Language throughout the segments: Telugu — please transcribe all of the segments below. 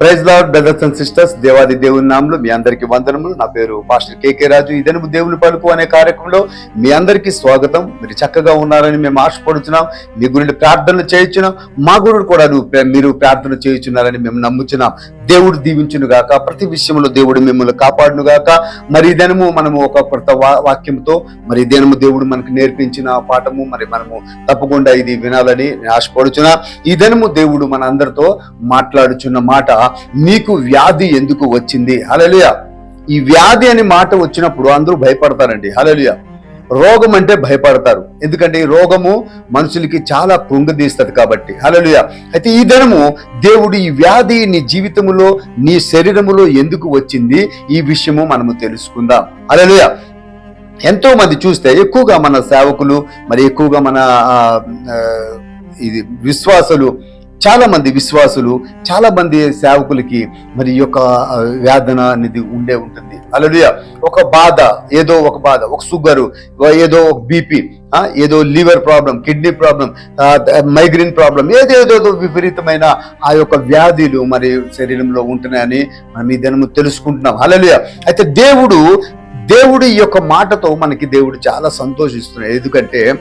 Praise lord brothers and sisters దేవాది దేవుని నామలు మీ అందరికీ వందనములు. నా పేరు పాస్టర్ కేకే రాజు. ఇదనము దేవుని పలుకు అనే కార్యక్రమంలో మీ అందరికీ స్వాగతం. మీరు చక్కగా ఉన్నారని మేము ఆశపడుచున్నాం. మీ గురించి ప్రార్థనలు చేయించున్నాం. మా గురుడు కూడా నువ్వు మీరు ప్రార్థన చేయించున్నారని మేము నమ్ముచున్నాం. దేవుడు దీవించును గాక. ప్రతి విషయంలో దేవుడు మిమ్మల్ని కాపాడును గాక. మరి ఇదనము దినము మనము ఒక కొత్త వా- వాక్యంతో మరి ఈ దినము దేవుడు మనకు నేర్పించిన పాఠము. మరి మనము తప్పకుండా ఇది వినాలని ఆశపడుచున్నా. ఈ దినము దేవుడు మన అందరితో మాట్లాడుచున్న మాట. నీకు వ్యాధి ఎందుకు వచ్చింది? హలలుయ ఈ వ్యాధి అనే మాట వచ్చినప్పుడు అందరూ భయపడతారండి. హలలుయ రోగం అంటే భయపడతారు. ఎందుకంటే ఈ రోగము మనుషులకి చాలా కృంగదీస్తుంది కాబట్టి. హలలుయ అయితే ఈ దినము దేవుడు ఈ వ్యాధి నీ జీవితములో నీ శరీరములో ఎందుకు వచ్చింది? ఈ విషయము మనము తెలుసుకుందాం. హలలుయ ఎంతో మంది చూస్తే ఎక్కువగా మన సేవకులు మరి ఎక్కువగా మన ఇది విశ్వాసులు చాలా మంది విశ్వాసులు చాలా మంది సేవకులకి మరి ఈ యొక్క వేదన అనేది ఉండే ఉంటుంది. అలలుయ ఒక బాధ ఏదో ఒక బాధ ఒక షుగరు ఏదో ఒక బీపీ ఏదో liver problem kidney problem migraine problem ఏదేదో విపరీతమైన ఆ యొక్క వ్యాధులు మరి శరీరంలో ఉంటున్నాయని మనం ఈ దినము తెలుసుకుంటున్నాం. అలలుయ అయితే దేవుడు దేవుడు ఈ యొక్క మాటతో మనకి దేవుడు చాలా సంతోషిస్తున్నాడు. ఎందుకంటే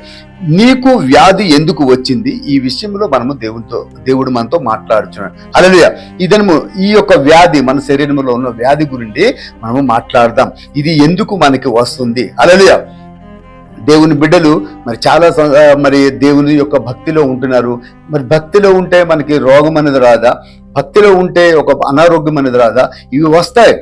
నీకు వ్యాధి ఎందుకు వచ్చింది? ఈ విషయంలో మనము దేవునితో దేవుడు మనతో మాట్లాడుచున్నాడు. అలలుయ ఇదనము ఈ యొక్క వ్యాధి మన శరీరంలో ఉన్న వ్యాధి గురించి మనము మాట్లాడదాం. ఇది ఎందుకు మనకి వస్తుంది? అలలుయ దేవుని బిడ్డలు మరి చాలా మరి దేవుని యొక్క భక్తిలో ఉంటున్నారు. మరి భక్తిలో ఉంటే మనకి రోగం అనేది రాదా? భక్తిలో ఉంటే ఒక అనారోగ్యం అనేది రాదా? ఇవి వస్తాయి.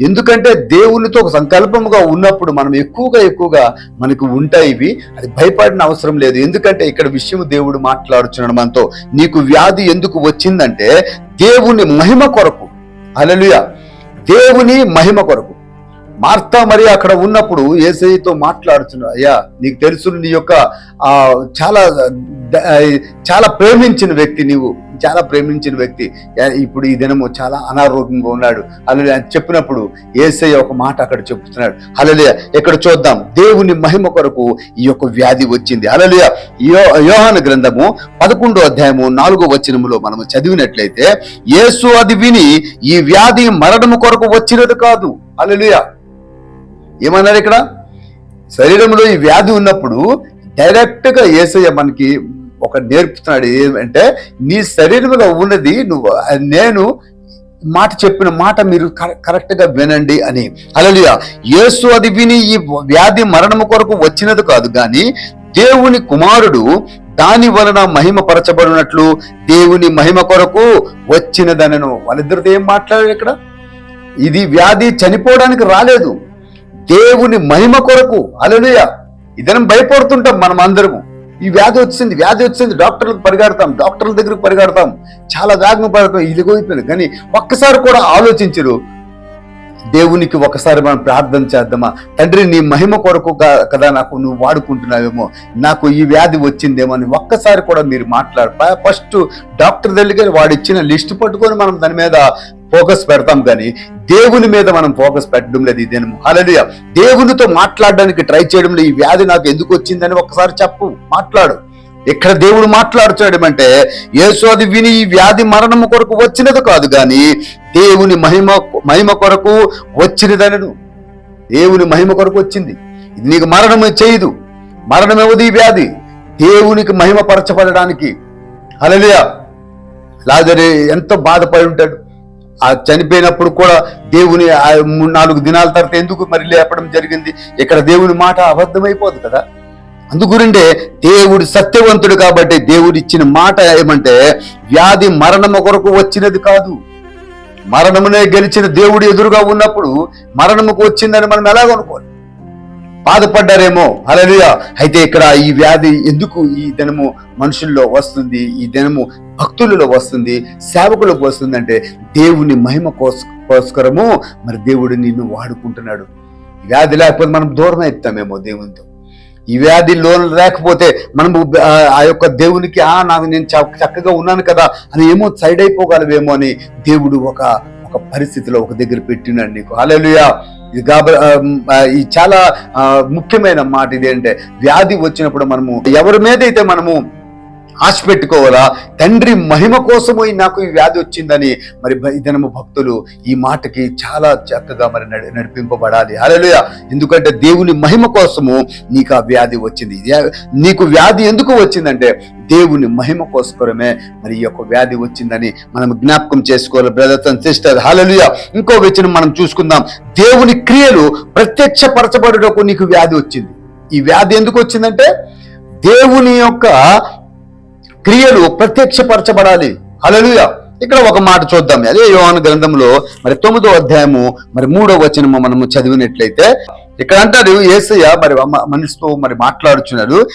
ఎందుకంటే దేవునితో ఒక సంకల్పముగా ఉన్నప్పుడు మనం ఎక్కువగా ఎక్కువగా మనకు ఉంటాయి ఇవి. అది భయపడిన అవసరం లేదు. ఎందుకంటే ఇక్కడ విషయం దేవుడు మాట్లాడుచున్నాడు మనతో. నీకు వ్యాధి ఎందుకు వచ్చిందంటే దేవుని మహిమ కొరకు. అలలుయ దేవుని మహిమ కొరకు. మార్తా మరి అక్కడ ఉన్నప్పుడు ఏసైతో మాట్లాడుతున్నాడు అయ్యా నీకు తెలుసు నీ యొక్క ఆ చాలా చాలా ప్రేమించిన వ్యక్తి నీవు. చాలా ప్రేమించిన వ్యక్తి. ఇప్పుడు ఈ దినము చాలా అనారోగ్యంగా ఉన్నాడు. అలా చెప్పినప్పుడు ఏసయ్య ఒక మాట అక్కడ చెప్తున్నాడు. అలలియ ఇక్కడ చూద్దాం. దేవుని మహిమ కొరకు ఈ యొక్క వ్యాధి వచ్చింది. అలలియ యో గ్రంథము పదకొండో అధ్యాయము నాలుగో వచనములో మనము చదివినట్లయితే యేసు అది విని ఈ వ్యాధి మరణము కొరకు వచ్చినది కాదు. అలలియ ఏమన్నారు ఇక్కడ? శరీరంలో ఈ వ్యాధి ఉన్నప్పుడు డైరెక్ట్గా ఏసయ్య మనకి ఒక నేర్పుతున్నాడు ఏమంటే నీ శరీరంలో ఉన్నది నువ్వు నేను మాట చెప్పిన మాట మీరు కరెక్ట్గా వినండి అని. అలలియ యేసు అది విని ఈ వ్యాధి మరణము కొరకు వచ్చినది కాదు కానీ దేవుని కుమారుడు దాని వలన మహిమ పరచబడినట్లు దేవుని మహిమ కొరకు వచ్చినదనను. వాళ్ళిద్దరితో ఏం మాట్లాడారు ఇక్కడ? ఇది వ్యాధి చనిపోవడానికి రాలేదు. దేవుని మహిమ కొరకు. అలలుయ ఇదనం భయపడుతుంటాం మనం అందరము ఈ వ్యాధి వచ్చింది వ్యాధి వచ్చింది డాక్టర్లకు పరిగెడతాం డాక్టర్ల దగ్గరకు పరిగెడతాం. చాలా వేగంగా పడతాం ఇదిగోయిపోయింది కానీ ఒక్కసారి కూడా ఆలోచించరు. దేవునికి ఒకసారి మనం ప్రార్థన చేద్దామా? తండ్రి నీ మహిమ కొరకు కదా నాకు నువ్వు వాడుకుంటున్నావేమో నాకు ఈ వ్యాధి వచ్చిందేమో అని ఒక్కసారి కూడా మీరు మాట్లాడు ఫస్ట్ డాక్టర్ దగ్గరికి వాడు ఇచ్చిన లిస్ట్ పట్టుకొని మనం దాని మీద ఫోకస్ పెడతాం కానీ దేవుని మీద మనం ఫోకస్ పెట్టడం లేదు. ఇదేనము అలలియ దేవునితో మాట్లాడడానికి ట్రై చేయడంలో ఈ వ్యాధి నాకు ఎందుకు వచ్చిందని ఒకసారి చెప్పు. మాట్లాడు. ఇక్కడ దేవుడు మాట్లాడుతున్నాడు అంటే అది విని ఈ వ్యాధి మరణము కొరకు వచ్చినది కాదు కానీ దేవుని మహిమ మహిమ కొరకు వచ్చినదనను దేవుని మహిమ కొరకు వచ్చింది. ఇది నీకు మరణం చేయదు. మరణమేవది ఈ వ్యాధి? దేవునికి మహిమ పరచబడడానికి అలలియ లాజరే ఎంతో బాధపడి ఉంటాడు. ఆ చనిపోయినప్పుడు కూడా దేవుని ఆ నాలుగు దినాల తర్వాత ఎందుకు మరి లేపడం జరిగింది? ఇక్కడ దేవుని మాట అబద్ధమైపోదు కదా? అందుగురిండే దేవుడు సత్యవంతుడు కాబట్టి దేవుడు ఇచ్చిన మాట ఏమంటే వ్యాధి మరణము కొరకు వచ్చినది కాదు. మరణమునే గెలిచిన దేవుడు ఎదురుగా ఉన్నప్పుడు మరణముకు వచ్చిందని మనం ఎలాగ అనుకోవాలి బాధపడ్డారేమో. అలలుయ అయితే ఇక్కడ ఈ వ్యాధి ఎందుకు ఈ దినము మనుషుల్లో వస్తుంది? ఈ దినము భక్తులలో వస్తుంది సేవకులకు వస్తుంది అంటే దేవుని మహిమ కోస కోసకరము మరి దేవుడు నిన్ను వాడుకుంటున్నాడు. వ్యాధి లేకపోతే మనం దూరం అవుతామేమో దేవునితో. ఈ వ్యాధి లోన్ లేకపోతే మనము ఆ, యొక్క దేవునికి ఆ నాకు నేను చక్కగా ఉన్నాను కదా అని ఏమో సైడ్ అయిపోగలవేమో అని దేవుడు ఒక ఒక పరిస్థితిలో ఒక దగ్గర పెట్టినాడు నీకు. అలలుయా ఈ చాలా ముఖ్యమైన మాట ఇదేంటే అంటే వ్యాధి వచ్చినప్పుడు మనము ఎవరి మీద అయితే మనము ఆశ పెట్టుకోవాలా తండ్రి మహిమ కోసమై నాకు ఈ వ్యాధి వచ్చిందని. మరి దినము భక్తులు ఈ మాటకి చాలా చక్కగా మరి నడిపింపబడాలి. అలలుయ ఎందుకంటే దేవుని మహిమ కోసము నీకు ఆ వ్యాధి వచ్చింది. నీకు వ్యాధి ఎందుకు వచ్చిందంటే దేవుని మహిమ కోసమే మరి ఈ యొక్క వ్యాధి వచ్చిందని మనం జ్ఞాపకం చేసుకోవాలి బ్రదర్స్ అండ్ సిస్టర్ హాలలుయ ఇంకో వచ్చిన మనం చూసుకుందాం. దేవుని క్రియలు ప్రత్యక్షపరచబడుటకు నీకు వ్యాధి వచ్చింది. ఈ వ్యాధి ఎందుకు వచ్చిందంటే దేవుని యొక్క క్రియలు ప్రత్యక్షపరచబడాలి. హలలుయ ఇక్కడ ఒక మాట చూద్దాం. అదే యోహాను గ్రంథంలో మరి తొమ్మిదో అధ్యాయము మరి మూడో వచనము మనము చదివినట్లయితే ఇక్కడ అంటారు ఏసయ్య మరి మనిషితో మరి మాట్లాడుచున్నాడు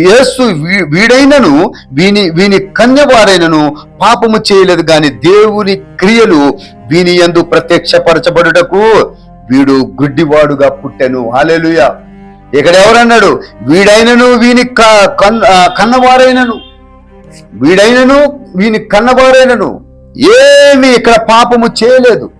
యేసు వీ- వీడైనను వీని వీని కన్యవారైనను పాపము చేయలేదు గాని దేవుని క్రియలు వీని ఎందు ప్రత్యక్షపరచబడుటకు వీడు గుడ్డివాడుగా పుట్టెను. హాలేలుయ ఇక్కడ ఎవరన్నాడు? వీడైనను వీని క- కన్- కన్నవారైనను. వీడైనను వీని కన్నవారైనను ఏమి ఇక్కడ పాపము చేయలేదు.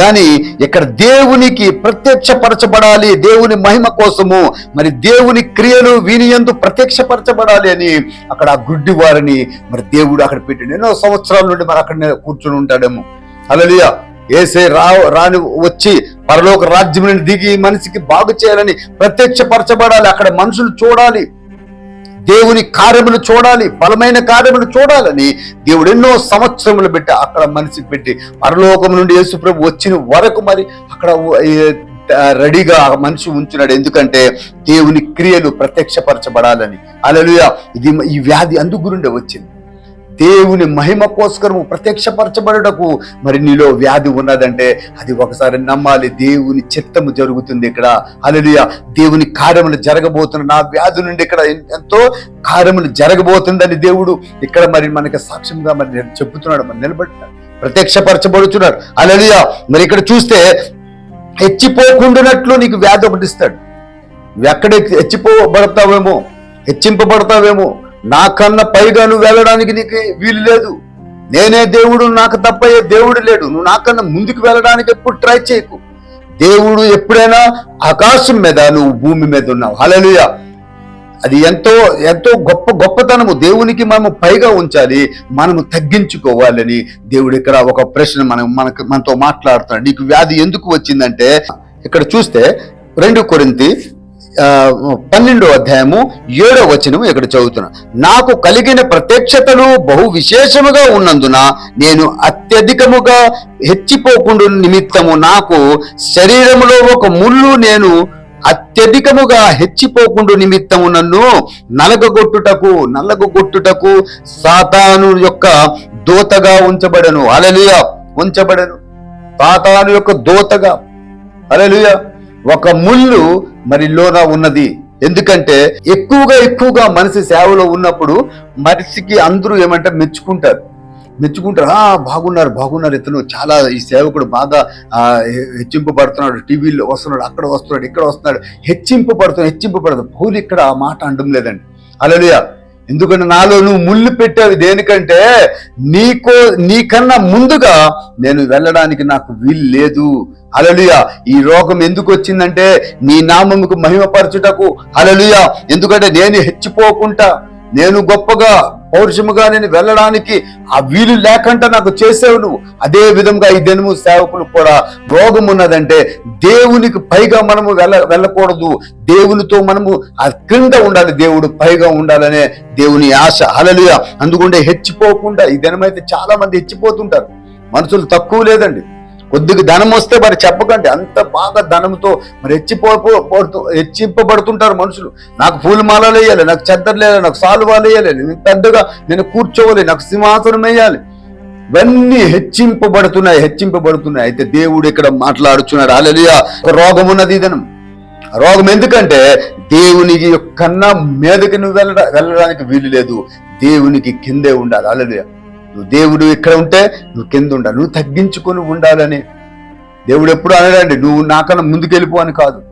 కానీ ఇక్కడ దేవునికి ప్రత్యక్షపరచబడాలి దేవుని మహిమ కోసము. మరి దేవుని క్రియలు వీని ఎందు ప్రత్యక్షపరచబడాలి అని అక్కడ ఆ గుడ్డి వారిని మరి దేవుడు అక్కడ పెట్టి ఎన్నో సంవత్సరాల నుండి మరి అక్కడ కూర్చుని ఉంటాడేమో. అలలియా ఏసే రా రాని వచ్చి పరలోక రాజ్యం దిగి మనిషికి బాగు చేయాలని ప్రత్యక్షపరచబడాలి. అక్కడ మనుషులు చూడాలి. దేవుని కార్యములు చూడాలి బలమైన కార్యములు చూడాలని దేవుడు ఎన్నో సంవత్సరములు పెట్టి అక్కడ మనిషికి పెట్టి పరలోకం నుండి యేసుప్రభు వచ్చిన వరకు మరి అక్కడ రెడీగా మనిషి ఉంచున్నాడు. ఎందుకంటే దేవుని క్రియలు ప్రత్యక్షపరచబడాలని. అలలుయ ఇది ఈ వ్యాధి అందుకు గురుండే వచ్చింది. దేవుని మహిమ కోసకరము ప్రత్యక్షపరచబడుటకు మరి నీలో వ్యాధి ఉన్నదంటే అది ఒకసారి నమ్మాలి. దేవుని చిత్తము జరుగుతుంది ఇక్కడ. అలలియ దేవుని కార్యములు జరగబోతున్న నా వ్యాధి నుండి ఇక్కడ ఎంతో కార్యములు జరగబోతుందని దేవుడు ఇక్కడ మరి మనకి సాక్ష్యంగా మరి చెప్తున్నాడు మరి నిలబడుతున్నాడు. ప్రత్యక్షపరచబడుతున్నాడు. అలలియ మరి ఇక్కడ చూస్తే హెచ్చిపోకుండానట్లు నీకు వ్యాధి ఒకటిస్తాడు ఎక్కడ హెచ్చిపోబడతావేమో హెచ్చింపబడతావేమో నాకన్నా పైగా నువ్వు వెళ్ళడానికి నీకు వీలు లేదు. నేనే దేవుడు నాకు తప్పయ్యే దేవుడు లేడు. నువ్వు నాకన్నా ముందుకు వెళ్ళడానికి ఎప్పుడు ట్రై చేయకు. దేవుడు ఎప్పుడైనా ఆకాశం మీద నువ్వు భూమి మీద ఉన్నావు. హలలుయ అది ఎంతో ఎంతో గొప్ప గొప్పతనము. దేవునికి మనము పైగా ఉంచాలి. మనము తగ్గించుకోవాలని దేవుడు ఇక్కడ ఒక ప్రశ్న మనం మనకు మనతో మాట్లాడుతున్నాడు. నీకు వ్యాధి ఎందుకు వచ్చిందంటే ఇక్కడ చూస్తే రెండు కొరింతి పన్నెండో అధ్యాయము ఏడో వచనము ఇక్కడ చదువుతున్నా. నాకు కలిగిన ప్రత్యక్షతలు బహు విశేషముగా ఉన్నందున నేను అత్యధికముగా హెచ్చిపోకుండా నిమిత్తము నాకు శరీరములో ఒక ముళ్ళు నేను అత్యధికముగా హెచ్చిపోకుండా నిమిత్తము నన్ను నలగగొట్టుటకు నలగొట్టుటకు సాతాను యొక్క దోతగా ఉంచబడను. అలలియ ఉంచబడను. సాతాను యొక్క దోతగా. అలలియ ఒక ముళ్ళు మరి లోన ఉన్నది. ఎందుకంటే ఎక్కువగా ఎక్కువగా మనిషి సేవలో ఉన్నప్పుడు మనిషికి అందరూ ఏమంటే మెచ్చుకుంటారు. మెచ్చుకుంటారు. ఆ బాగున్నారు బాగున్నారు ఇతను. చాలా ఈ సేవకుడు బాగా ఆ, హెచ్చింపబడుతున్నాడు. టీవీలో వస్తున్నాడు అక్కడ వస్తున్నాడు ఇక్కడ వస్తున్నాడు. హెచ్చింపబడుతున్నాడు హెచ్చింపబడుతున్నాడు. పౌలు ఇక్కడ ఆ మాట అనడం లేదండి. అలలుయ ఎందుకంటే నాలో నువ్వు ముళ్ళు పెట్టావు దేనికంటే నీకో నీకన్నా ముందుగా నేను వెళ్ళడానికి నాకు వీలు లేదు. అలలుయ ఈ రోగం ఎందుకు వచ్చిందంటే నీ నామముకు మహిమపరచుటకు. అలలుయ ఎందుకంటే నేను హెచ్చిపోకుండా నేను గొప్పగా పౌరుషముగా నేను వెళ్ళడానికి ఆ వీలు లేకుండా నాకు చేసేవు నువ్వు. అదే విధంగా ఈ దినము సేవకులు కూడా రోగం ఉన్నదంటే దేవునికి పైగా మనము వెళ్ళ వెళ్ళకూడదు. దేవునితో మనము ఆ క్రింద ఉండాలి. దేవుడు పైగా ఉండాలనే దేవుని ఆశ. అలలుగా అందుకుంటే హెచ్చిపోకుండా ఈ దినమైతే చాలా మంది హెచ్చిపోతుంటారు. మనుషులు తక్కువ లేదండి. కొద్దిగా ధనం వస్తే మరి చెప్పకండి. అంత బాగా ధనంతో మరి హెచ్చిపో హెచ్చింపబడుతుంటారు మనుషులు. నాకు పూలమాలలు వేయాలి నాకు చెద్దర్లు వేయాలి నాకు సాలువాలు వేయాలి నేను పెద్దగా నేను కూర్చోవాలి నాకు సింహాసనం వేయాలి. ఇవన్నీ హెచ్చింపబడుతున్నాయి హెచ్చింపబడుతున్నాయి. అయితే దేవుడు ఇక్కడ మాట్లాడుచున్నాడు. అలలియా ఒక రోగం ఉన్నది ఇదనం రోగం ఎందుకంటే దేవునికి కన్నా మీదకి నువ్వు వెళ్ళ వెళ్ళడానికి వీలు లేదు. దేవునికి కిందే ఉండాలి. అలలియా నువ్వు దేవుడు ఇక్కడ ఉంటే నువ్వు కింద ఉండాలి. నువ్వు తగ్గించుకొని ఉండాలని. దేవుడు ఎప్పుడు అనడండి నువ్వు నాకన్నా ముందుకు వెళ్ళిపో అని కాదు.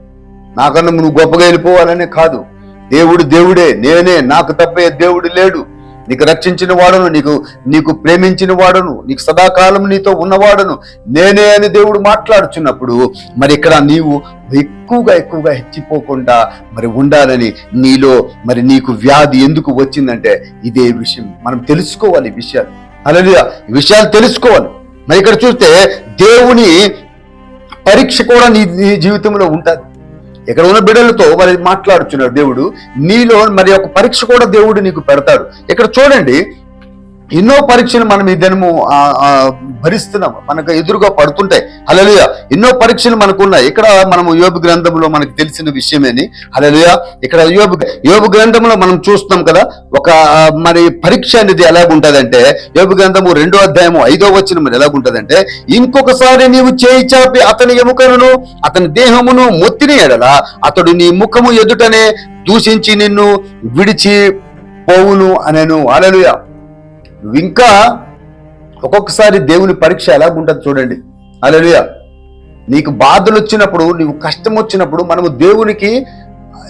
నాకన్నా నువ్వు గొప్పగా వెళ్ళిపోవాలనే కాదు. దేవుడు దేవుడే నేనే నాకు తప్పే దేవుడు లేడు. నీకు రక్షించిన వాడును నీకు నీకు ప్రేమించిన వాడును నీకు సదాకాలం నీతో ఉన్నవాడును నేనే అని దేవుడు మాట్లాడుచున్నప్పుడు మరి ఇక్కడ నీవు ఎక్కువగా ఎక్కువగా హెచ్చిపోకుండా మరి ఉండాలని నీలో మరి నీకు వ్యాధి ఎందుకు వచ్చిందంటే ఇదే విషయం. మనం తెలుసుకోవాలి ఈ విషయాలు. అలాగే విషయాలు తెలుసుకోవాలి. మరి ఇక్కడ చూస్తే దేవుని పరీక్ష కూడా నీ నీ జీవితంలో ఉంటుంది. ఇక్కడ ఉన్న బిడ్డలతో మరి మాట్లాడుచున్నాడు దేవుడు. నీలో మరి ఒక పరీక్ష కూడా దేవుడు నీకు పెడతాడు. ఇక్కడ చూడండి ఎన్నో పరీక్షలు మనం ఈ దినము భరిస్తున్నాం. మనకు ఎదురుగా పడుతుంటాయి. హలలుయ ఎన్నో పరీక్షలు మనకు ఉన్నాయి. ఇక్కడ మనము యోబు గ్రంథంలో మనకు తెలిసిన విషయమేని. హలలుయ ఇక్కడ యోబు యోబు గ్రంథంలో మనం చూస్తున్నాం కదా ఒక మరి పరీక్ష అనేది ఎలాగుంటదంటే యోబు గ్రంథము రెండో అధ్యాయము ఐదో వచ్చిన మరి ఎలాగుంటదంటే ఇంకొకసారి నీవు చేయి చాపి అతని ఎముకలను అతని దేహమును మొత్తిని ఎడల అతడు నీ ముఖము ఎదుటనే దూషించి నిన్ను విడిచి పోవును అనేను. అలలుయా నువ్వు ఇంకా ఒక్కొక్కసారి దేవుని పరీక్ష ఎలాగుంటుంది చూడండి. అలలుయ నీకు బాధలు వచ్చినప్పుడు నీవు కష్టం వచ్చినప్పుడు మనము దేవునికి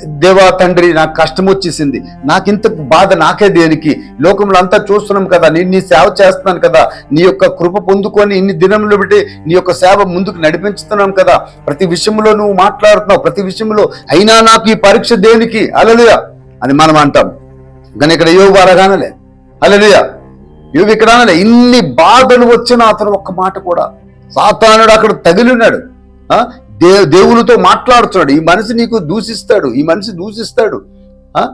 దేవా తండ్రి నాకు కష్టం వచ్చేసింది నాకు ఇంత బాధ నాకే దేనికి? లోకంలో అంతా చూస్తున్నాం కదా నేను నీ సేవ చేస్తున్నాను కదా. నీ యొక్క కృప పొందుకొని ఇన్ని దినములు బట్టి నీ యొక్క సేవ ముందుకు నడిపించుతున్నాం కదా. ప్రతి విషయంలో నువ్వు మాట్లాడుతున్నావు ప్రతి విషయంలో అయినా నాకు ఈ పరీక్ష దేనికి? అలలియ అని మనం అంటాం. కానీ ఇక్కడ యోగు అరగానలే అలలుయ యువ ఇక్కడ ఇన్ని బాధలు వచ్చిన అతను ఒక్క మాట కూడా. సాతానుడు అక్కడ తగిలిన్నాడు ఆ? దే దేవునితో మాట్లాడుతున్నాడు. ఈ మనిషి నీకు దూషిస్తాడు. ఈ మనిషి దూషిస్తాడు. ఆ?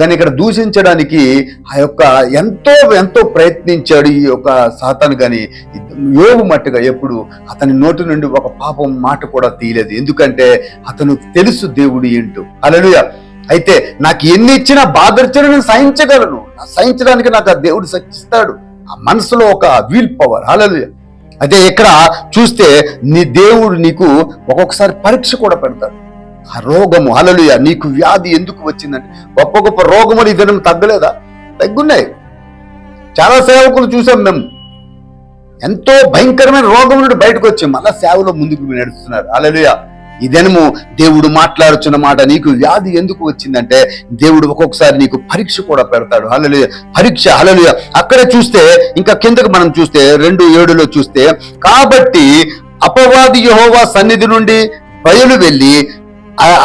కానీ ఇక్కడ దూషించడానికి ఆ యొక్క ఎంతో ఎంతో ప్రయత్నించాడు ఈ యొక్క సాతాను. కానీ యోగు మట్టుగా ఎప్పుడు అతని నోటి నుండి ఒక పాపం మాట కూడా తీయలేదు. ఎందుకంటే అతను తెలుసు దేవుడు ఏంటో. అలలుయా అయితే నాకు ఎన్ని ఇచ్చినా బాధర్చని నేను సహించగలను. సహించడానికి నాకు ఆ దేవుడు శక్తిస్తాడు. ఆ మనసులో ఒక వీల్ పవర్ అలలుయ అయితే ఇక్కడ చూస్తే నీ దేవుడు నీకు ఒక్కొక్కసారి పరీక్ష కూడా పెడతాడు. ఆ రోగము అలలుయ నీకు వ్యాధి ఎందుకు వచ్చిందంటే గొప్ప గొప్ప రోగములు ఈ దినం తగ్గలేదా? తగ్గున్నాయి. చాలా సేవకులు చూసాం మేము. ఎంతో భయంకరమైన రోగం నుండి బయటకు వచ్చి మళ్ళా సేవలో ముందుకు నడుస్తున్నారు. అలలుయా ఈ దినము దేవుడు మాట్లాడుచున్న మాట. నీకు వ్యాధి ఎందుకు వచ్చిందంటే దేవుడు ఒక్కొక్కసారి నీకు పరీక్ష కూడా పెడతాడు. హలలుయ పరీక్ష హలలుయ అక్కడ చూస్తే ఇంకా కిందకు మనం చూస్తే రెండు ఏడులో చూస్తే కాబట్టి అపవాది యహోవా సన్నిధి నుండి బయలు వెళ్ళి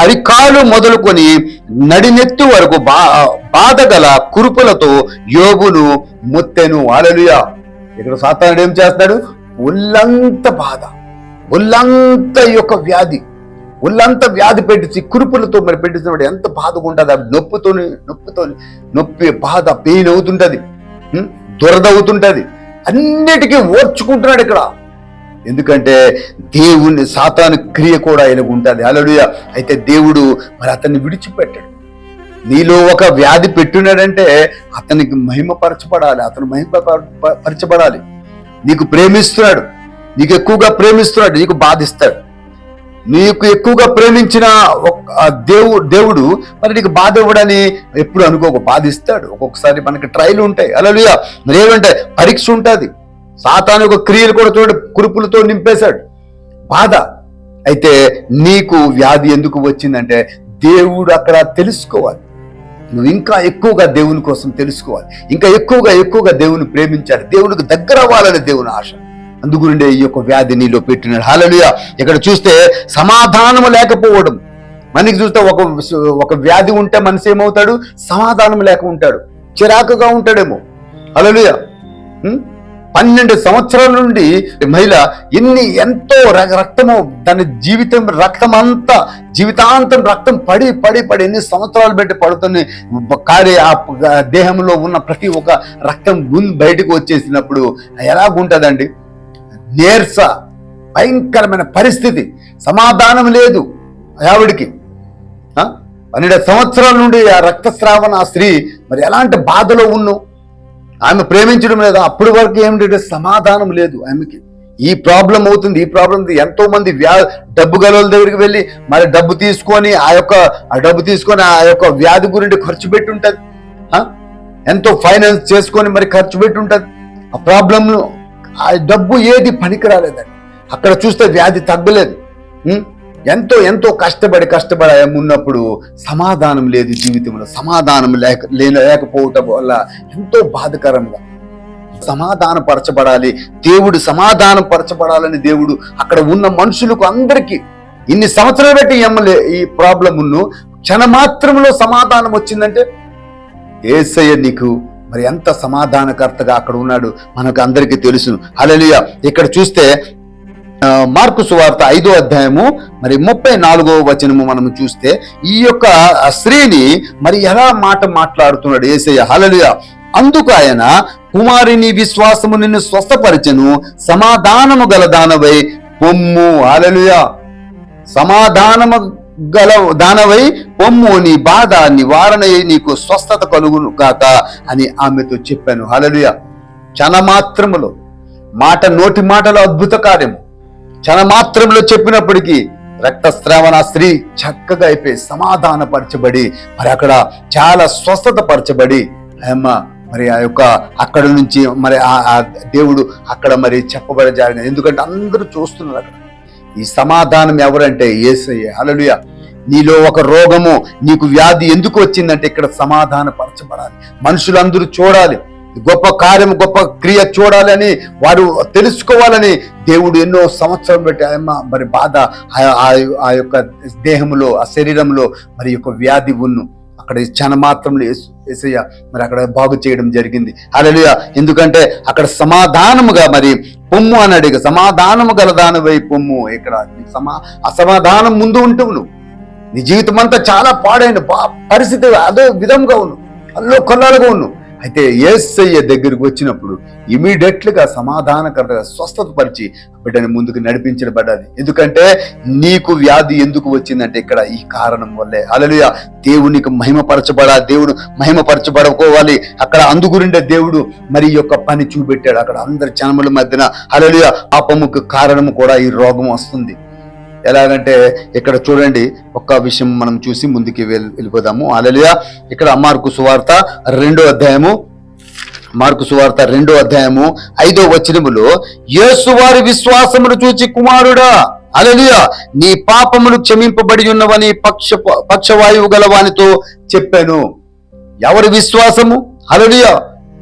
అరికాలు మొదలుకొని నడినెత్తు వరకు బా బాధగల కురుపులతో యోగును ముత్తెను. అలలుయ ఇక్కడ సాతానుడు ఏం చేస్తాడు ఒళ్ళంత బాధ ఒళ్ళంత యొక్క వ్యాధి. ఒళ్ళంతా వ్యాధి పెట్టించి కురుపులతో మరి పెట్టించినప్పుడు ఎంత బాధగా ఉంటుంది అది నొప్పితోని నొప్పితోని నొప్పి బాధ పెయిన్ అవుతుంటుంది దురద అవుతుంటుంది. అన్నిటికీ ఓర్చుకుంటున్నాడు ఇక్కడ. ఎందుకంటే దేవుని సాతాను క్రియ కూడా ఆయనకు ఉంటుంది. అలడుయ అయితే దేవుడు మరి అతన్ని విడిచిపెట్టాడు. నీలో ఒక వ్యాధి పెట్టున్నాడంటే అతనికి మహిమపరచబడాలి అతను మహిమ పరచబడాలి నీకు ప్రేమిస్తున్నాడు నీకు ఎక్కువగా ప్రేమిస్తున్నాడు నీకు బాధిస్తాడు. నీకు ఎక్కువగా ప్రేమించిన దేవు దేవుడు మరి నీకు బాధ ఇవ్వడని ఎప్పుడు అనుకోక. బాధిస్తాడు. ఒక్కొక్కసారి మనకి ట్రైలు ఉంటాయి. అలలుయ మరి ఏమంటే పరీక్ష ఉంటుంది. సాతాను ఒక క్రియలు కూడా చూడ కురుపులతో నింపేశాడు. బాధ. అయితే నీకు వ్యాధి ఎందుకు వచ్చిందంటే దేవుడు అక్కడ తెలుసుకోవాలి. నువ్వు ఇంకా ఎక్కువగా దేవుని కోసం తెలుసుకోవాలి. ఇంకా ఎక్కువగా ఎక్కువగా దేవుని ప్రేమించాలి. దేవునికి దగ్గర అవ్వాలని దేవుని ఆశ. అందుగుండే ఈ యొక్క వ్యాధి నీలో పెట్టినాడు. హాలలుయ ఇక్కడ చూస్తే సమాధానం లేకపోవడం. మనకి చూస్తే ఒక ఒక వ్యాధి ఉంటే మనిషి ఏమవుతాడు? సమాధానం లేక ఉంటాడు. చిరాకుగా ఉంటాడేమో. హలలుయ పన్నెండు సంవత్సరాల నుండి మహిళ ఎన్ని ఎంతో రక్తము దాని జీవితం రక్తం అంతా జీవితాంతం రక్తం పడి పడి పడి ఎన్ని సంవత్సరాలు పెట్టి పడుతుంది కాడే ఆ దేహంలో ఉన్న ప్రతి ఒక్క రక్తం గుంది బయటకు వచ్చేసినప్పుడు ఎలాగుంటుందండి నేర్స భయంకరమైన పరిస్థితి. సమాధానం లేదు ఆవిడికి. పన్నెండు సంవత్సరాల నుండి ఆ రక్తస్రావణ ఆ స్త్రీ మరి ఎలాంటి బాధలో ఉన్ను? ఆమె ప్రేమించడం లేదు. అప్పటి వరకు ఏమిటంటే సమాధానం లేదు ఆమెకి. ఈ ప్రాబ్లం అవుతుంది ఈ ప్రాబ్లం ఎంతో మంది వ్యా డబ్బు గలవల దగ్గరికి వెళ్ళి మరి డబ్బు తీసుకొని ఆ యొక్క ఆ డబ్బు తీసుకొని ఆ యొక్క వ్యాధి గురించి ఖర్చు పెట్టి ఉంటుంది ఎంతో ఫైనాన్స్ చేసుకొని మరి ఖర్చు పెట్టి ఉంటుంది ఆ ప్రాబ్లంను ఆ డబ్బు ఏది పనికిరాలేదండి. అక్కడ చూస్తే వ్యాధి తగ్గలేదు. ఎంతో ఎంతో కష్టపడి కష్టపడి ఉన్నప్పుడు సమాధానం లేదు జీవితంలో. సమాధానం లేక లేకపోవటం వల్ల ఎంతో బాధకరంగా. సమాధాన పరచబడాలి దేవుడు సమాధానం పరచబడాలని దేవుడు అక్కడ ఉన్న మనుషులకు అందరికీ ఇన్ని సంవత్సరాలు బట్టి ఎమ్మలే ఈ ప్రాబ్లమును క్షణమాత్రంలో సమాధానం వచ్చిందంటే ఏసయ్య నీకు మరి ఎంత సమాధానకర్తగా అక్కడ ఉన్నాడు మనకు అందరికీ తెలుసు అలలియ ఇక్కడ చూస్తే మార్కు సువార్త ఐదో అధ్యాయము మరి ముప్పై నాలుగో వచనము మనము చూస్తే ఈ యొక్క స్త్రీని మరి ఎలా మాట మాట్లాడుతున్నాడు ఏసయ్య? హలలియ అందుకు ఆయన కుమారిని విశ్వాసము నిన్ను స్వస్థపరచను సమాధానము గల దానవై పొమ్ము. హలలియ సమాధానము గల దానవై పొమ్ము నీ బాధ నివారణ నీకు స్వస్థత కలుగును కాక అని ఆమెతో చెప్పాను. హలలుయ క్షణమాత్రములో మాట నోటి మాటలో అద్భుత కార్యము. క్షణమాత్రంలో చెప్పినప్పటికీ రక్తస్రావణ స్త్రీ చక్కగా అయిపోయి సమాధానపరచబడి మరి అక్కడ చాలా స్వస్థత పరచబడి అమ్మ మరి ఆ యొక్క అక్కడ నుంచి మరి ఆ దేవుడు అక్కడ మరి చెప్పబడి జరిగింది ఎందుకంటే అందరూ చూస్తున్నారు అక్కడ. ఈ సమాధానం ఎవరంటే ఏసయ్య అలలుయ నీలో ఒక రోగము నీకు వ్యాధి ఎందుకు వచ్చిందంటే ఇక్కడ సమాధాన పరచబడాలి మనుషులందరూ చూడాలి. గొప్ప కార్యం గొప్ప క్రియ చూడాలని వారు తెలుసుకోవాలని దేవుడు ఎన్నో సంవత్సరం పెట్టి ఆయమ్మ మరి బాధ ఆ- ఆ- ఆ యొక్క దేహంలో ఆ శరీరంలో మరి యొక్క వ్యాధి ఉన్ను. అక్కడ క్షణ మాత్రంలో ఏసయ్య మరి అక్కడ బాగు చేయడం జరిగింది. అలలియ ఎందుకంటే అక్కడ సమాధానముగా మరి పొమ్ము అని అడిగ సమాధానము గలదానవై పొమ్ము? ఇక్కడ సమా అసమాధానం ముందు ఉంటావు నువ్వు. నీ జీవితం అంతా చాలా పాడైన పరిస్థితి అదో విధంగా ఉన్నావు అల్లో కొల్లాలుగా ఉన్నావు అయితే ఏసయ్య దగ్గరికి వచ్చినప్పుడు ఇమీడియట్లుగా సమాధానకరంగా స్వస్థత పరిచి బిడ్డని ముందుకు నడిపించబడ్డది ఎందుకంటే నీకు వ్యాధి ఎందుకు వచ్చిందంటే ఇక్కడ ఈ కారణం వల్లే. అలలుయ దేవునికి మహిమపరచబడ దేవుడు మహిమపరచబడుకోవాలి అక్కడ అందుగురిండే దేవుడు మరి యొక్క పని చూపెట్టాడు. అక్కడ అందరి జనముల మధ్యన అలలుయ పాపముకు కారణము కూడా ఈ రోగం వస్తుంది. ఎలాగంటే ఇక్కడ చూడండి ఒక్క విషయం మనం చూసి ముందుకి వెళ్ళి వెళ్ళిపోదాము. అలలియా ఇక్కడ మార్కు సువార్త రెండో అధ్యాయము. మార్కు సువార్త రెండో అధ్యాయము ఐదో వచనములో యేసువారి విశ్వాసమును చూచి కుమారుడా అలలియా నీ పాపములు క్షమింపబడి ఉన్నవని పక్ష పక్షవాయువు గల వానితో చెప్పాను. ఎవరి విశ్వాసము? అలలియా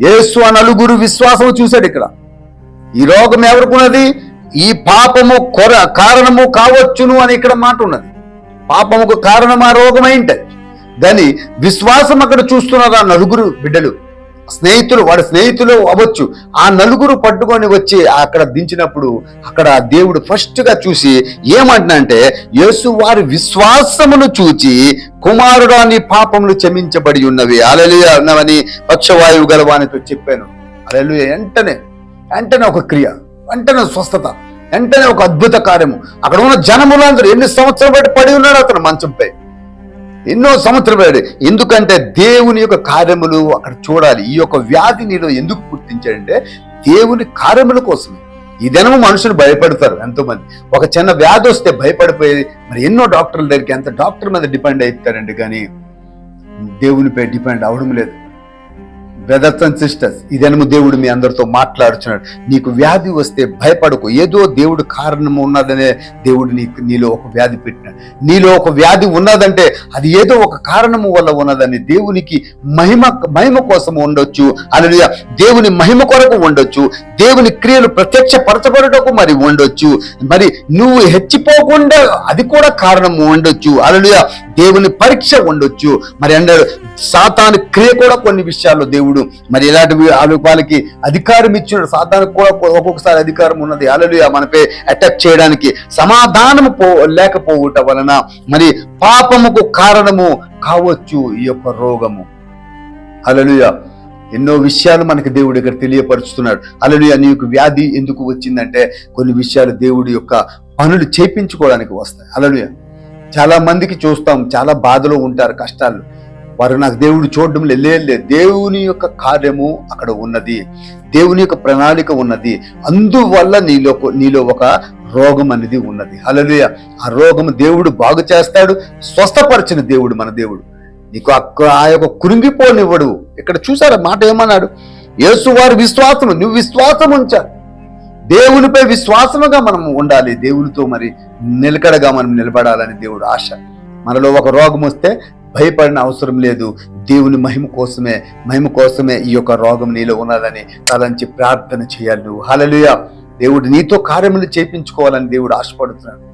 యేసు నలుగురు విశ్వాసము చూశాడు ఇక్కడ. ఈ రోగం ఎవరికున్నది ఈ పాపము కొర కారణము కావచ్చును అని ఇక్కడ మాట ఉన్నది. పాపముకు కారణం ఆ రోగమై ఉంటుంది దాని విశ్వాసం అక్కడ చూస్తున్నారు ఆ నలుగురు బిడ్డలు. స్నేహితులు వాడి స్నేహితులు అవ్వచ్చు. ఆ నలుగురు పట్టుకొని వచ్చి అక్కడ దించినప్పుడు అక్కడ దేవుడు ఫస్ట్గా చూసి ఏమంటున్నంటే యేసు వారి విశ్వాసమును చూచి కుమారుడా నీ పాపములు క్షమించబడి ఉన్నవి. అలలియ అన్నవని పక్షవాయువు గలవానితో చెప్పాను. అలలియ వెంటనే వెంటనే ఒక క్రియ. వెంటనే స్వస్థత వెంటనే ఒక అద్భుత కార్యము. అక్కడ ఉన్న జనములందరూ ఎన్ని సంవత్సరాలు బట్టి పడి ఉన్నాడు అతను మంచంపై. ఎన్నో సంవత్సరాలు పడి ఎందుకంటే దేవుని యొక్క కార్యములు అక్కడ చూడాలి. ఈ యొక్క వ్యాధి నీలో ఎందుకు గుర్తించాడంటే దేవుని కార్యముల కోసమే. ఈ దినము మనుషులు భయపడతారు ఎంతోమంది. ఒక చిన్న వ్యాధి వస్తే భయపడిపోయి మరి ఎన్నో డాక్టర్ల దగ్గరికి ఎంత డాక్టర్ మీద డిపెండ్ అవుతారండి కానీ దేవునిపై డిపెండ్ అవడం లేదు. బ్రదర్స్ అండ్ సిస్టర్స్ ఇదేనము దేవుడు మీ అందరితో మాట్లాడుచున్నాడు. నీకు వ్యాధి వస్తే భయపడకు. ఏదో దేవుడు కారణం ఉన్నదనే దేవుడు నీకు నీలో ఒక వ్యాధి పెట్టినాడు. నీలో ఒక వ్యాధి ఉన్నదంటే అది ఏదో ఒక కారణము వల్ల ఉన్నదని దేవునికి మహిమ మహిమ కోసం ఉండొచ్చు. అని దేవుని మహిమ కొరకు ఉండొచ్చు. దేవుని క్రియలు ప్రత్యక్ష పరచబడుటకు మరి ఉండొచ్చు. మరి నువ్వు హెచ్చిపోకుండా అది కూడా కారణము ఉండొచ్చు. అలలుయ దేవుని పరీక్ష ఉండొచ్చు. మరి అన్నాడు సాతాను క్రియ కూడా కొన్ని విషయాల్లో దేవుడు మరి ఇలాంటి ఆలోపాలకి అధికారం ఇచ్చిన సాతానికి కూడా ఒక్కొక్కసారి అధికారం ఉన్నది. అలలు మనపై అటాక్ చేయడానికి సమాధానము పో లేకపోవటం వలన మరి పాపముకు కారణము కావచ్చు ఈ యొక్క రోగము. అలలుయ ఎన్నో విషయాలు మనకి దేవుడు ఇక్కడ తెలియపరుచుతున్నాడు. అలలుయ నీకు వ్యాధి ఎందుకు వచ్చిందంటే కొన్ని విషయాలు దేవుడి యొక్క పనులు చేపించుకోవడానికి వస్తాయి. అలలుయ చాలా మందికి చూస్తాం. చాలా బాధలో ఉంటారు కష్టాలు వారు నాకు దేవుడు చూడడం లేదు దేవుని యొక్క కార్యము అక్కడ ఉన్నది. దేవుని యొక్క ప్రణాళిక ఉన్నది. అందువల్ల నీలో నీలో ఒక రోగం అనేది ఉన్నది. అలలుయ ఆ రోగం దేవుడు బాగు చేస్తాడు స్వస్థపరిచిన దేవుడు మన దేవుడు. నీకు అక్క- ఆ యొక్క కురింగిపోనివ్వడు ఇక్కడ చూసారా మాట ఏమన్నాడు? యేసు వారి విశ్వాసము నువ్వు విశ్వాసం ఉంచాలి దేవునిపై విశ్వాసముగా మనం ఉండాలి. దేవునితో మరి నిలకడగా మనం నిలబడాలని దేవుడు ఆశ. మనలో ఒక రోగం వస్తే భయపడిన అవసరం లేదు. దేవుని మహిమ కోసమే మహిమ కోసమే ఈ యొక్క రోగం నీలో ఉన్నదని తలంచి ప్రార్థన చేయాలి. నువ్వు హలలుయ దేవుడు నీతో కార్యములు చేపించుకోవాలని దేవుడు ఆశపడుతున్నాడు.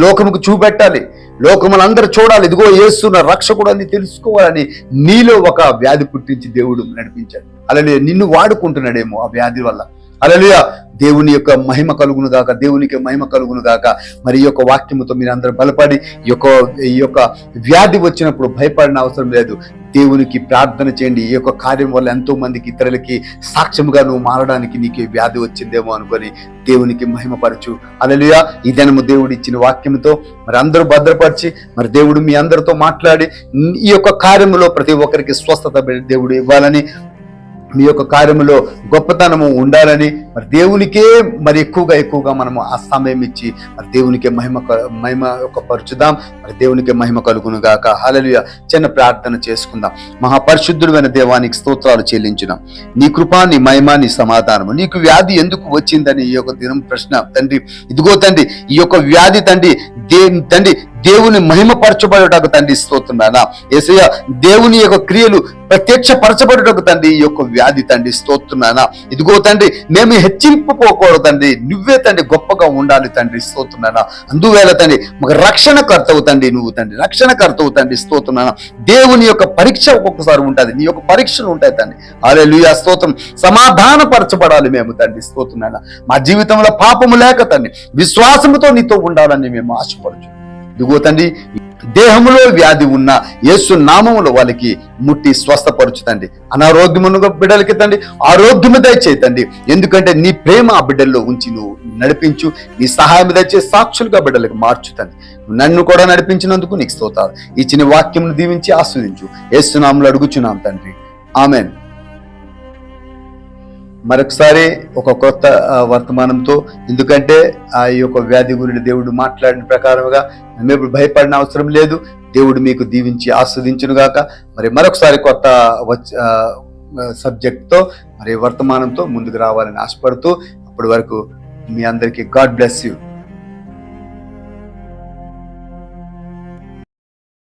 లోకముకు చూపెట్టాలి. లోకములందరూ చూడాలి. ఇదిగో యేసున్న రక్షకుడు అని తెలుసుకోవాలని నీలో ఒక వ్యాధి పుట్టించి దేవుడు నడిపించాడు. అలలియ నిన్ను వాడుకుంటున్నాడేమో ఆ వ్యాధి వల్ల. అలలుయ దేవుని యొక్క మహిమ కలుగును గాక దేవునికి మహిమ కలుగును గాక. మరి ఈ యొక్క వాక్యముతో మీరు అందరూ బలపడి ఈ యొక్క ఈ యొక్క వ్యాధి వచ్చినప్పుడు భయపడిన అవసరం లేదు. దేవునికి ప్రార్థన చేయండి. ఈ యొక్క కార్యం వల్ల ఎంతో మందికి ఇతరులకి సాక్ష్యముగా నువ్వు మారడానికి నీకు వ్యాధి వచ్చిందేమో అనుకొని దేవునికి మహిమపరచు అలలియా ఈ దినము దేవుడు ఇచ్చిన వాక్యముతో మరి అందరూ భద్రపరిచి మరి దేవుడు మీ అందరితో మాట్లాడి ఈ యొక్క కార్యములో ప్రతి ఒక్కరికి స్వస్థత దేవుడు ఇవ్వాలని మీ యొక్క కార్యములో గొప్పతనము ఉండాలని మరి దేవునికే మరి ఎక్కువగా ఎక్కువగా మనము ఆ సమయం ఇచ్చి మరి దేవునికే మహిమ క- మహిమ యొక్క పరుచుదాం. మరి దేవునికే మహిమ కలుగును గాక. హలలుయ చిన్న ప్రార్థన చేసుకుందాం. మహాపరిశుద్ధుడైన దేవానికి స్తోత్రాలు చెల్లించుదాం. నీ కృపా నీ మహిమ నీ సమాధానము. నీకు వ్యాధి ఎందుకు వచ్చిందని ఈ యొక్క దినం ప్రశ్న. తండ్రి ఇదిగో తండ్రి ఈ యొక్క వ్యాధి తండ్రి దే తండ్రి దేవుని మహిమపరచబడటకు తండ్రి స్తోత్రున్నానా ఏసయ్య దేవుని యొక్క క్రియలు ప్రత్యక్షపరచబడుటకు తండ్రి ఈ యొక్క వ్యాధి తండ్రి స్తోత్రున్నానా ఇదిగో తండ్రి మేము హెచ్చింపుకోకూడదు తండ్రి. నువ్వే తండ్రి గొప్పగా ఉండాలి తండ్రి స్తోత్రున్నానా అందువేళ తండ్రి మాకు రక్షణ కర్తవు తండ్రి నువ్వు తండ్రి. రక్షణ కర్తవు తండ్రి స్తోత్రున్నానా దేవుని యొక్క పరీక్ష ఒక్కొక్కసారి ఉంటుంది. నీ యొక్క పరీక్షలు ఉంటాయి తండ్రి. అలే లుయా స్తోత్రం. సమాధానపరచబడాలి మేము తండ్రి స్తోత్రున్నానా మా జీవితంలో పాపము లేక తండ్రి విశ్వాసముతో నీతో ఉండాలని మేము ఆశపడుచు ఇదిగో తండ్రి దేహంలో వ్యాధి ఉన్న యేసు నామములో వాళ్ళకి ముట్టి స్వస్థపరుచుతండి అనారోగ్యమును బిడ్డలకి తండ్రి ఆరోగ్యము దయచేయి ఎందుకంటే నీ ప్రేమ ఆ బిడ్డల్లో ఉంచి నువ్వు నడిపించు నీ సహాయం దయచే సాక్షులుగా బిడ్డలకు మార్చుతండి నన్ను కూడా నడిపించినందుకు నీకు స్తోతాలు ఇచ్చిన వాక్యమును దీవించి ఆస్వాదించు. యేసునాములు అడుగుచున్నాం తండ్రి. ఆమెన్. మరొకసారి ఒక కొత్త వర్తమానంతో ఎందుకంటే ఆ యొక్క వ్యాధి గురించి దేవుడు మాట్లాడిన ప్రకారంగా మేము భయపడిన అవసరం లేదు. దేవుడు మీకు దీవించి ఆస్వాదించును గాక మరి మరొకసారి కొత్త సబ్జెక్ట్తో మరి వర్తమానంతో ముందుకు రావాలని ఆశపడుతూ అప్పటి వరకు మీ అందరికీ గాడ్ బ్లెస్ యూ